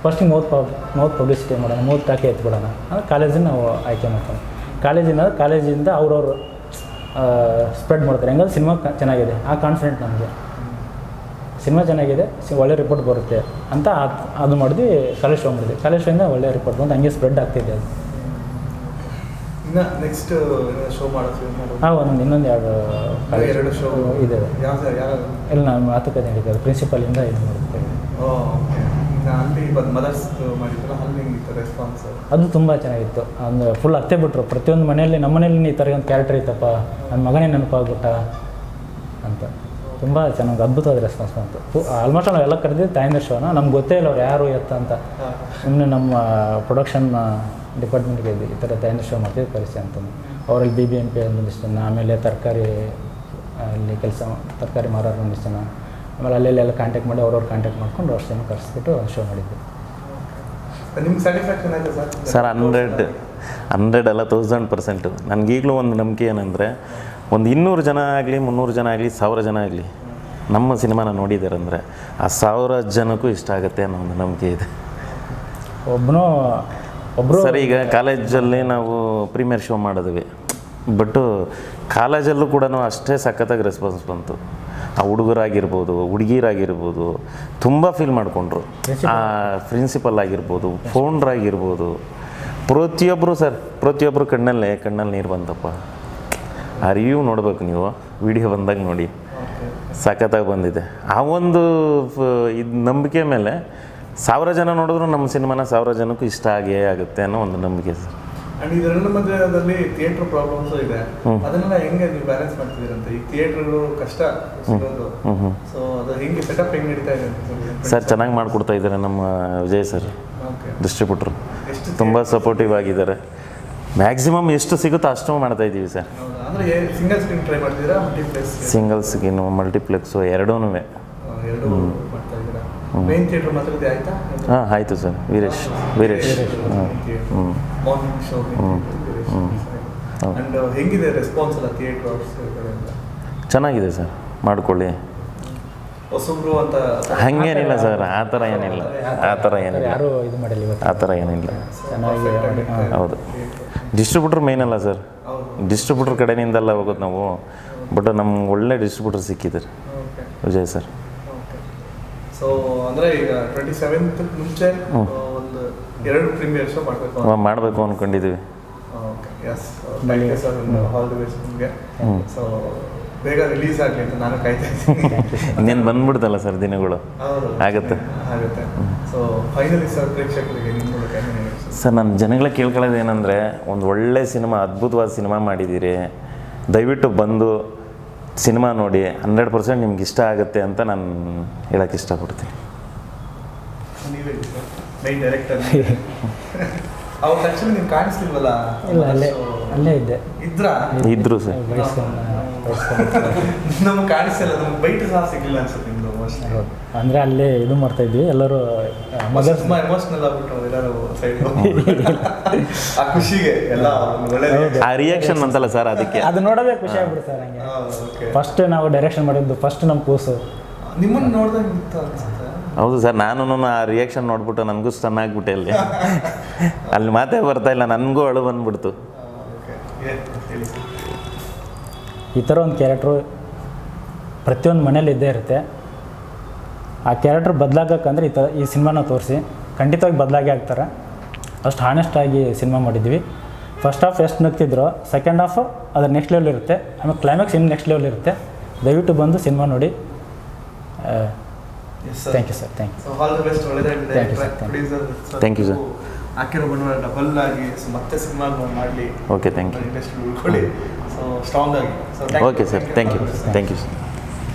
ಫಸ್ಟಿಗೆ ಮೌತ್ ಪಬ್, ಮೌತ್ ಪಬ್ಲಿಸಿಟಿ ಮಾಡೋಣ, ಮೌತ್ ಟಾಕೆ ಎತ್ಬಿಡೋಣ. ಅಂದರೆ ಕಾಲೇಜಿನ ನಾವು ಆಯ್ಕೆ ಮಾಡ್ಕೊಂಡು ಕಾಲೇಜಿನ ಕಾಲೇಜಿಂದ ಅವ್ರವ್ರು ಸ್ಪ್ರೆಡ್ ಮಾಡ್ತಾರೆ. ಹೆಂಗಂದ್ರೆ ಸಿನಿಮಾ ಚೆನ್ನಾಗಿದೆ. ಆ ಕಾನ್ಫಿಡೆಂಟ್ ನಮಗೆ. ಸಿನಿಮಾ ಚೆನ್ನಾಗಿದೆ, ಸಿ- ಒಳ್ಳೆ ರಿಪೋರ್ಟ್ ಬರುತ್ತೆ ಅಂತ ಅದು ಮಾಡಿದ್ವಿ ಕಾಲೇಜ್ ಶೋ ಮಾಡಿದ್ವಿ. ಕಾಲೇಜ್ ಶೋಯಿಂದ ಒಳ್ಳೆ ರಿಪೋರ್ಟ್ ಬಂದು ಹಂಗೆ ಸ್ಪ್ರೆಡ್ ಆಗ್ತಿದೆ ಅದು. ಇನ್ನು ನೆಕ್ಸ್ಟ್ ಶೋ ಮಾಡೋದು ಮಾಡೋದು ಹಾಂ ಒಂದು ಇನ್ನೊಂದು ಎರಡು ಎರಡು ಶೋ ಇದೆ ಯಾವ ಯಾವ ಇಲ್ಲ ನಾನು ಮಾತುಕತೆ ಹೇಳಿದ್ದೆ ಪ್ರಿನ್ಸಿಪಲಿಂದ ಇದು ಮಾಡ್ತೇವೆ ಓಕೆ ಅಲ್ಲಿ ಮದರ್ಸ್ ಮಾಡಿದ್ರಲ್ಲ ಅಲ್ಲಿ ಹೆಂಗಿತ್ತು ರೆಸ್ಪಾನ್ಸ್ ಅದು ತುಂಬ ಚೆನ್ನಾಗಿತ್ತು. ಅಂದರೆ ಫುಲ್ ಅತ್ತೆ ಬಿಟ್ರು. ಪ್ರತಿಯೊಂದು ಮನೆಯಲ್ಲಿ ನಮ್ಮ ಮನೇಲಿ ಈ ಥರ ಒಂದು ಕ್ಯಾರೆಕ್ಟರ್ ಇತ್ತಪ್ಪ. ನನ್ನ ಮಗನೇ ನೆನಪಾಗ್ಬಿಟ್ಟ ಅಂತ. ತುಂಬ ಚೆನ್ನಾಗಿ ಅದ್ಭುತವಾದ ರೆಸ್ಪಾನ್ಸ್ ಬಂತು. ಆಲ್ಮೋಸ್ಟ್ ನಾವು ಎಲ್ಲ ಕರೆದಿದ್ದು ತಾಯಂದ್ರ ಶೋನ ನಮ್ಗೆ ಗೊತ್ತೇ ಇಲ್ಲ ಅವ್ರು ಯಾರು ಎತ್ತ ಅಂತ. ಸುಮ್ಮನೆ ನಮ್ಮ ಪ್ರೊಡಕ್ಷನ್ ಡಿಪಾರ್ಟ್ಮೆಂಟ್ಗೆ ಇದ್ವಿ ಈ ಥರ ತಾಯಂದ್ರ ಶೋ ಮಾಡ್ತೀವಿ ಕರೆಸಿ ಅಂತಂದು ಅವರಲ್ಲಿ ಬಿ ಬಿ ಎಂ ಪಿ ಒಂದಿಷ್ಟು ಜನ ಆಮೇಲೆ ತರಕಾರಿ ಅಲ್ಲಿ ಕೆಲಸ ತರಕಾರಿ ಮಾರೋರು ಒಂದಿಷ್ಟು ಜನ ಆಮೇಲೆ ಅಲ್ಲೆಲ್ಲ ಕಾಂಟ್ಯಾಕ್ಟ್ ಮಾಡಿ ಅವ್ರವ್ರು ಕಾಂಟ್ಯಾಕ್ಟ್ ಮಾಡ್ಕೊಂಡು ಅವ್ರ ಜನ ಕರೆಸ್ಬಿಟ್ಟು ಶೋ ಮಾಡಿದ್ವಿ. ನಿಮ್ಗೆ ಸ್ಯಾಟಿಸ್ಫ್ಯಾಕ್ಷನ್ ಆಯ್ತಾ ಸರ್? ಸರ್ ಹಂಡ್ರೆಡ್ ಹಂಡ್ರೆಡ್ ಅಲ್ಲ ತೌಸಂಡ್ ಪರ್ಸೆಂಟು ನನಗೀಗಲೂ ಒಂದು ನಂಬಿಕೆ ಏನಂದರೆ ಒಂದು ಇನ್ನೂರು ಜನ ಆಗಲಿ ಮುನ್ನೂರು ಜನ ಆಗಲಿ ಸಾವಿರ ಜನ ಆಗಲಿ ನಮ್ಮ ಸಿನಿಮಾನ ನೋಡಿದ್ದಾರೆ ಅಂದರೆ ಆ ಸಾವಿರ ಜನಕ್ಕೂ ಇಷ್ಟ ಆಗುತ್ತೆ ಅನ್ನೋ ಒಂದು ನಂಬಿಕೆ ಇದೆ. ಒಬ್ಬನು ಒಬ್ಬರು ಸರ್ ಈಗ ಕಾಲೇಜಲ್ಲಿ ನಾವು ಪ್ರೀಮಿಯರ್ ಶೋ ಮಾಡಿದ್ವಿ. ಬಟ್ಟು ಕಾಲೇಜಲ್ಲೂ ಕೂಡ ಅಷ್ಟೇ ಸಖತ್ತಾಗಿ ರೆಸ್ಪಾನ್ಸ್ ಬಂತು. ಆ ಹುಡುಗರಾಗಿರ್ಬೋದು ಹುಡುಗಿರಾಗಿರ್ಬೋದು ತುಂಬ ಫೀಲ್ ಮಾಡಿಕೊಂಡ್ರು. ಆ ಪ್ರಿನ್ಸಿಪಲ್ ಆಗಿರ್ಬೋದು ಫೋನ್ರಾಗಿರ್ಬೋದು ಪ್ರತಿಯೊಬ್ಬರು ಸರ್ ಪ್ರತಿಯೊಬ್ಬರು ಕಣ್ಣಲ್ಲೇ ಕಣ್ಣಲ್ಲಿ ನೀರು ಬಂತಪ್ಪ. ಆ ರಿವ್ಯೂ ನೋಡ್ಬೇಕು ನೀವು ವಿಡಿಯೋ ಬಂದಾಗ ನೋಡಿ. ಸಖತ್ತಾಗಿ ಬಂದಿದೆ. ಆ ಒಂದು ಇದು ನಂಬಿಕೆ ಮೇಲೆ ಸಾವಿರ ಜನ ನೋಡಿದ್ರು ನಮ್ಮ ಸಿನಿಮಾನ ಸಾವಿರ ಜನಕ್ಕೂ ಇಷ್ಟ ಆಗೇ ಆಗುತ್ತೆ ಅನ್ನೋ ಒಂದು ನಂಬಿಕೆ ಸರ್. ಅಂಡ್ ಇದೆರಡು ಮಧ್ಯದಲ್ಲಿ ಥಿಯೇಟರ್ ಪ್ರಾಬ್ಲಮ್ಸ್ ಇದೆ. ಅದನ್ನೆಲ್ಲ ಹೆಂಗೆ ನೀವು ಬ್ಯಾಲೆನ್ಸ್ ಮಾಡ್ತಿದ್ದೀರಂತ? ಈ ಥಿಯೇಟರ್ಗಳು ಕಷ್ಟ ಸಿಗೋದು. ಸೊ ಅದು ಹೆಂಗೆ ಸೆಟಪ್ ಹೆಂಗೆ ನಡೀತಾ ಇದೆ ಸರ್ ಚೆನ್ನಾಗಿ ಮಾಡಿಕೊಡ್ತಾ ಇದ್ದಾರೆ ನಮ್ಮ ವಿಜಯ್ ಸರ್ ಡಿಸ್ಟ್ರಿಬ್ಯೂಟ್ರು ತುಂಬ ಸಪೋರ್ಟಿವ್ ಆಗಿದ್ದಾರೆ. ಮ್ಯಾಕ್ಸಿಮಮ್ ಎಷ್ಟು ಸಿಗುತ್ತೋ ಅಷ್ಟು ಮಾಡ್ತಾ ಇದ್ದೀವಿ ಸರ್. ಸಿಂಗಲ್ ಸ್ಕ್ರೀನ್ ಮಲ್ಟಿಪ್ಲೆಕ್ಸ್ ಎರಡೂ ಹಾಂ ಆಯಿತು ಸರ್. ವೀರೇಶ್ ವೀರೇಶ್. ಹ್ಞೂ ರೆಸ್ಪಾನ್ಸ್ ಎಲ್ಲ ಥಿಯೇಟರ್ ಕಡೆಯಿಂದ ಚೆನ್ನಾಗಿದೆ ಸರ್. ಮಾಡ್ಕೊಳ್ಳಿ. ಹೊಸಬ್ರು ಅಂತ ಹಾಗೇನಿಲ್ಲ ಸರ್ ಆ ಥರ ಏನಿಲ್ಲ. ಆ ಥರ ಏನಿಲ್ಲ. ಯಾರು ಇದು ಮಾಡಿಲ್ಲ ಇವತ್ತು? ಆ ಥರ ಏನಿಲ್ಲ. ಚೆನ್ನಾಗಿ ಹೌದು. ಡಿಸ್ಟ್ರಿಬ್ಯೂಟ್ರ್ ಮೇನ್ ಅಲ್ಲ ಸರ್. ಹೌದು. ಡಿಸ್ಟ್ರಿಬ್ಯೂಟ್ರ್ ಕಡೆಯಿಂದಲ್ಲ ಹೋಗೋದು ನಾವು. ಬಟ್ ನಮ್ಗೆ ಒಳ್ಳೆ ಡಿಸ್ಟ್ರಿಬ್ಯೂಟರ್ ಸಿಕ್ಕಿದ್ರೆ okay. Vijay sir. Okay. So ಅಂದ್ರೆ ಈಗ ಟ್ವೆಂಟಿ ಸೆವೆಂತ್ ಮುಂಚೆ ಒಂದು ಎರಡು ಪ್ರೀಮಿಯರ್ ಶೋ ಮಾಡಬೇಕು ಮಾಡಬೇಕು ಅಂದ್ಕೊಂಡಿದ್ದೀವಿ okay. Yes thank you sir all the best ನಿಮಗೆ. ಸೊ ಬೇಗ ರಿಲೀಸ್ ಆಗಲಿ ಅಂತ ನಾನು ಕಾಯ್ತಾ ಇದ್ದೀನಿ. ಇನ್ನೇನು ಬಂದ್ಬಿಡ್ತಲ್ಲ ಸರ್ ದಿನಗಳು? ಆಗುತ್ತೆ. ಆಗುತ್ತೆ. ಸೊ ಫೈನಲಿ ಸರ್ ಪ್ರೇಕ್ಷಕರಿಗೆ ನಿಮ್ಮ ಮೂಲಕ ಸರ್ ನಾನು ಜನಗಳ ಕೇಳ್ಕೊಳ್ಳೋದು ಏನಂದರೆ ಒಂದು ಒಳ್ಳೆ ಸಿನಿಮಾ ಅದ್ಭುತವಾದ ಸಿನಿಮಾ ಮಾಡಿದ್ದೀರಿ ದಯವಿಟ್ಟು ಬಂದು ಸಿನಿಮಾ ನೋಡಿ ಹಂಡ್ರೆಡ್ ಪರ್ಸೆಂಟ್ ನಿಮ್ಗೆ ಇಷ್ಟ ಆಗುತ್ತೆ ಅಂತ ನಾನು ಹೇಳಕ್ಕೆ ಇಷ್ಟಪಡ್ತೀನಿ. ನೀವೇ ಸರ್ ಮೈನ್ ಡೈರೆಕ್ಟರ್ ಅವ್ರು ಆ್ಯಕ್ಚುಲಿ ನೀವು ಕಾಣಿಸ್ಲಿಲ್ವಲ್ಲ? ಇಲ್ಲ ಅಲ್ಲೇ. ಅಲ್ಲೇ ಇದ್ದೆ. ಇದ್ರ? ಇದ್ರು ಸರ್ ನಮ್ಗೆ ಕಾಣಿಸ್ತಿಲ್ಲ ನಮ್ಗೆ ಬೈಟ್ ಸಹ ಸಿಗಲಿಲ್ಲ ಅನ್ಸುತ್ತೆ ನಿಮ್ದು. ಅಂದರೆ ಅಲ್ಲೇ ಇದು ಮಾಡ್ತಾ ಇದ್ವಿ ಎಲ್ಲರೂ ಮದರ್ಸ್ ತುಂಬಾ ಎಮೋಷನಲ್ ಆಗ್ಬಿಟ್ಟು ಎಲ್ಲರೂ ಸೈಡ್ ಆ ಖುಷಿಗೆ ಎಲ್ಲ ಒಳ್ಳೆ ಆ ರಿಯಾಕ್ಷನ್ ಅಂತಲ್ಲ ಸರ್ ಅದಕ್ಕೆ? ಅದು ನೋಡೋದೇ ಖುಷಿ ಆಗ್ಬಿಡುತ್ತೆ ಸರ್ ಹಂಗೆ. ಫಸ್ಟ್ ನಾವು ಡೈರೆಕ್ಷನ್ ಮಾಡಿದ್ದು ಫಸ್ಟ್ ನಮ್ಮ ಕೂಸು. ನಿಮ್ಮನ್ನು ನೋಡಿದಾಗ ಇತ್ತು ಅನ್ಸುತ್ತೆ. ಹೌದು ಸರ್ ನಾನು ಆ ರಿಯಾಕ್ಷನ್ ನೋಡ್ಬಿಟ್ಟು ನನಗೂ ಸ್ಟನ್ ಆಗ್ಬಿಟ್ಟೆ ಅಲ್ಲಿ. ಅಲ್ಲಿ ಮಾತೇ ಬರ್ತಾ ಇಲ್ಲ ನನಗೂ ಅಳು ಬಂದ್ಬಿಡ್ತು. ಹೇಳಿ ಸರ್ ಈ ಥರ ಒಂದು ಕ್ಯಾರೆಕ್ಟ್ರು ಪ್ರತಿಯೊಂದು ಮನೇಲಿ ಇದ್ದೇ ಇರುತ್ತೆ. ಆ ಕ್ಯಾರೆಕ್ಟ್ರ್ ಬದಲಾಗಕ್ಕಂದ್ರೆ ಈ ಥರ ಈ ಸಿನಿಮಾನ ತೋರಿಸಿ ಖಂಡಿತವಾಗಿ ಬದಲಾಗಿ ಆಗ್ತಾರೆ. ಅಷ್ಟು ಹಾನೆಸ್ಟಾಗಿ ಸಿನಿಮಾ ಮಾಡಿದ್ವಿ ಫಸ್ಟ್ ಹಾಫ್ ಎಷ್ಟು ನಗ್ತಿದ್ರು ಸೆಕೆಂಡ್ ಹಾಫ್ ಅದ್ರ ನೆಕ್ಸ್ಟ್ ಲೆವೆಲ್ ಇರುತ್ತೆ. ಆಮೇಲೆ ಕ್ಲೈಮ್ಯಾಕ್ಸ್ ಇನ್ನು ನೆಕ್ಸ್ಟ್ ಲೆವೆಲ್ ಇರುತ್ತೆ. ದಯವಿಟ್ಟು ಬಂದು ಸಿನಿಮಾ ನೋಡಿ. Yes sir thank you sir thank you thank you sir best you Thank ಹಾಕಿರೋ ಬಂಡವಾಳ ಡಬಲ್ ಆಗಿ ಸೊ ಮತ್ತೆ ಸಿನಿಮಾ ಮಾಡಲಿ. ಓಕೆ ಥ್ಯಾಂಕ್ ಯು ಇಂಡಸ್ಟ್ರಿ ಉಳ್ಕೊಳ್ಳಿ. ಸೊ ಸ್ಟ್ರಾಂಗ್ ಆಗಿ. Okay sir thank you thank you sir